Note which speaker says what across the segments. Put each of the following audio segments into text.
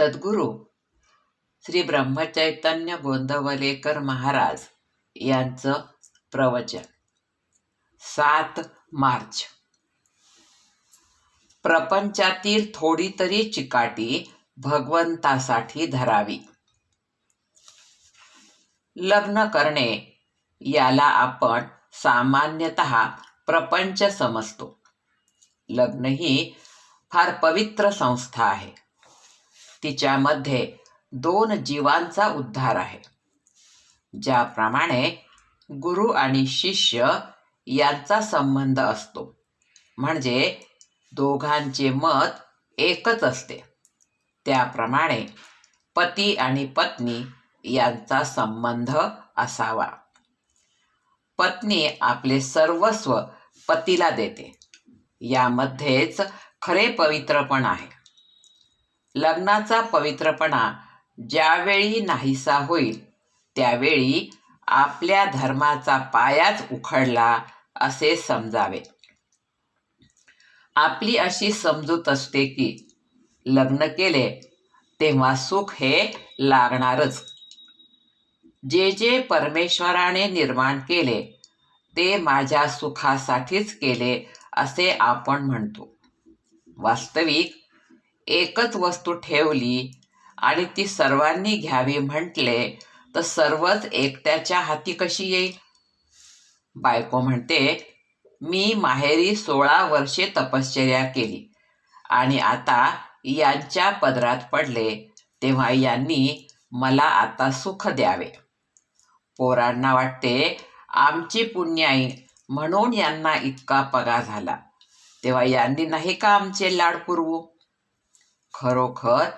Speaker 1: सद्गुरू श्री ब्रह्मचैतन्य गोंदवलेकर महाराज यांचं प्रवचन. सात मार्च. प्रपंचातील थोडी तरी चिकाटी भगवंतासाठी धरावी. लग्न करणे याला आपण सामान्यतः प्रपंच समजतो. लग्न ही फार पवित्र संस्था आहे. तिच्यामध्ये दोन जीवांचा उद्धार आहे. ज्याप्रमाणे गुरु आणि शिष्य यांचा संबंध असतो. म्हणजे दोघांचे मत एकच असते. त्याप्रमाणे पती आणि पत्नी यांचा संबंध असावा. पत्नी आपले सर्वस्व पतीला देते. यामध्येच खरे पवित्रपण आहे. लग्नाचा पवित्रपणा ज्यावेळी नाहीसा होईल त्यावेळी आपल्या धर्माचा पायाच उखडला असे समजावे. आपली अशी समजूत असते की लग्न केले तेव्हा सुख हे लागणारच. जे जे परमेश्वराने निर्माण केले ते माझ्या सुखासाठीच केले असे आपण म्हणतो. वास्तविक एकच वस्तू ठेवली आणि ती सर्वांनी घ्यावी म्हटले तर सर्वच एकट्याच्या हाती कशी येईल? बायको म्हणते मी माहेरी सोळा वर्षे तपश्चर्या केली आणि आता यांच्या पदरात पडले तेव्हा यांनी मला आता सुख द्यावे. पोरांना वाटते आमची पुण्याई म्हणून यांना इतका पगार झाला. तेव्हा यांनी नाही का आमचे लाड पुरवू? खरोखर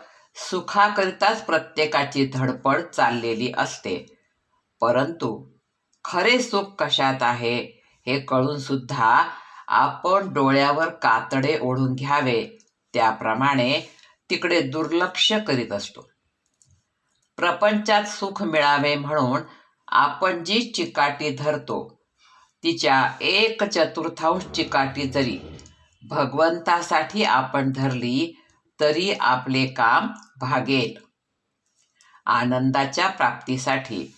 Speaker 1: सुखाकरिताच प्रत्येकाची धडपड चाललेली असते. परंतु खरे सुख कशात आहे हे कळून सुद्धा आपण डोळ्यावर कातडे ओढून घ्यावे. त्याप्रमाणे तिकडे दुर्लक्ष करीत असतो. प्रपंचात सुख मिळावे म्हणून आपण जी चिकाटी धरतो तिच्या एक चतुर्थांश चिकाटी जरी भगवंतासाठी आपण धरली तरी आपले काम भागेल. आनंदाच्या प्राप्तीसाठी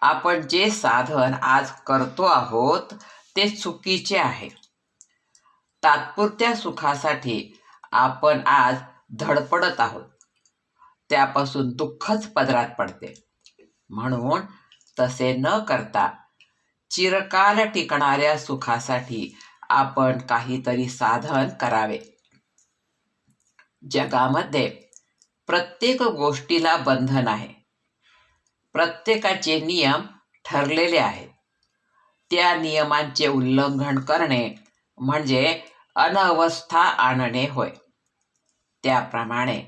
Speaker 1: आपण जे साधन आज करतो आहोत ते चुकीचे आहे. तात्पुरत्या सुखासाठी आपण आज धडपडत आहोत. त्यापासून दुःखच पदरात पडते. म्हणून तसे न करता चिरकाल टिकणाऱ्या सुखासाठी आपण काहीतरी साधन करावे. जगामध्ये प्रत्येक गोष्टीला बंधन आहे. प्रत्येकाचे नियम ठरलेले आहेत. त्या नियमांचे उल्लंघन करणे म्हणजे अनवस्था आणणे होय. त्याप्रमाणे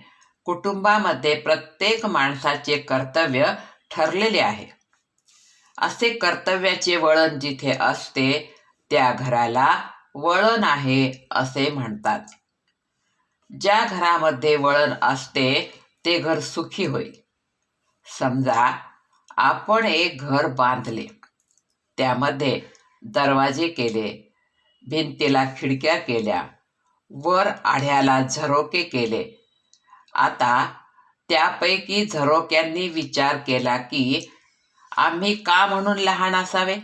Speaker 1: कुटुंबामध्ये प्रत्येक माणसाचे कर्तव्य ठरलेले आहे. असे कर्तव्याचे वळण जिथे असते त्या घराला वळण आहे असे म्हणतात. ज्या घरामध्ये वळण असते ते घर सुखी होईल. समजा आपण एक घर बांधले. त्यामध्ये दरवाजे केले भिंतीला खिडक्या केल्या वर आढ्याला झरोके केले. आता त्यापैकी झरोक्यांनी विचार केला की आम्ही का म्हणून लहान असावे?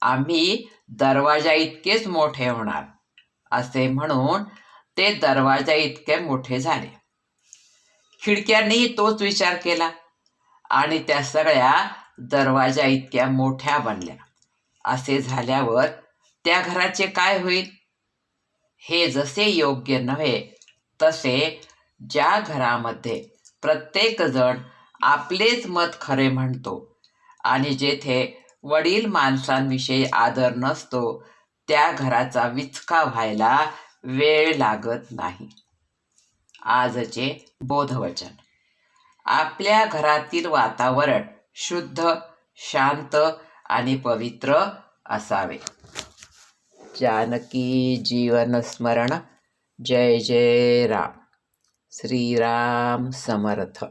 Speaker 1: आम्ही दरवाजा इतकेच मोठे होणार असे म्हणून ते दरवाजा इतके मोठे झाले. खिडक्यांनीही तोच विचार केला आणि त्या सगळ्या दरवाजा इतक्या मोठ्या बनल्या. असे झाल्यावर त्या घराचे काय होईल? हे जसे योग्य नव्हे तसे ज्या घरामध्ये प्रत्येक जण आपलेच मत खरे म्हणतो आणि जेथे वडील माणसांविषयी आदर नसतो त्या घराचा विचका व्हायला वेळ लागत नाही. आजचे बोधवचन. आपल्या घरातील वातावरण शुद्ध शांत आणि पवित्र असावे. जानकी जीवन स्मरण. जय जय राम. श्रीराम समर्थ.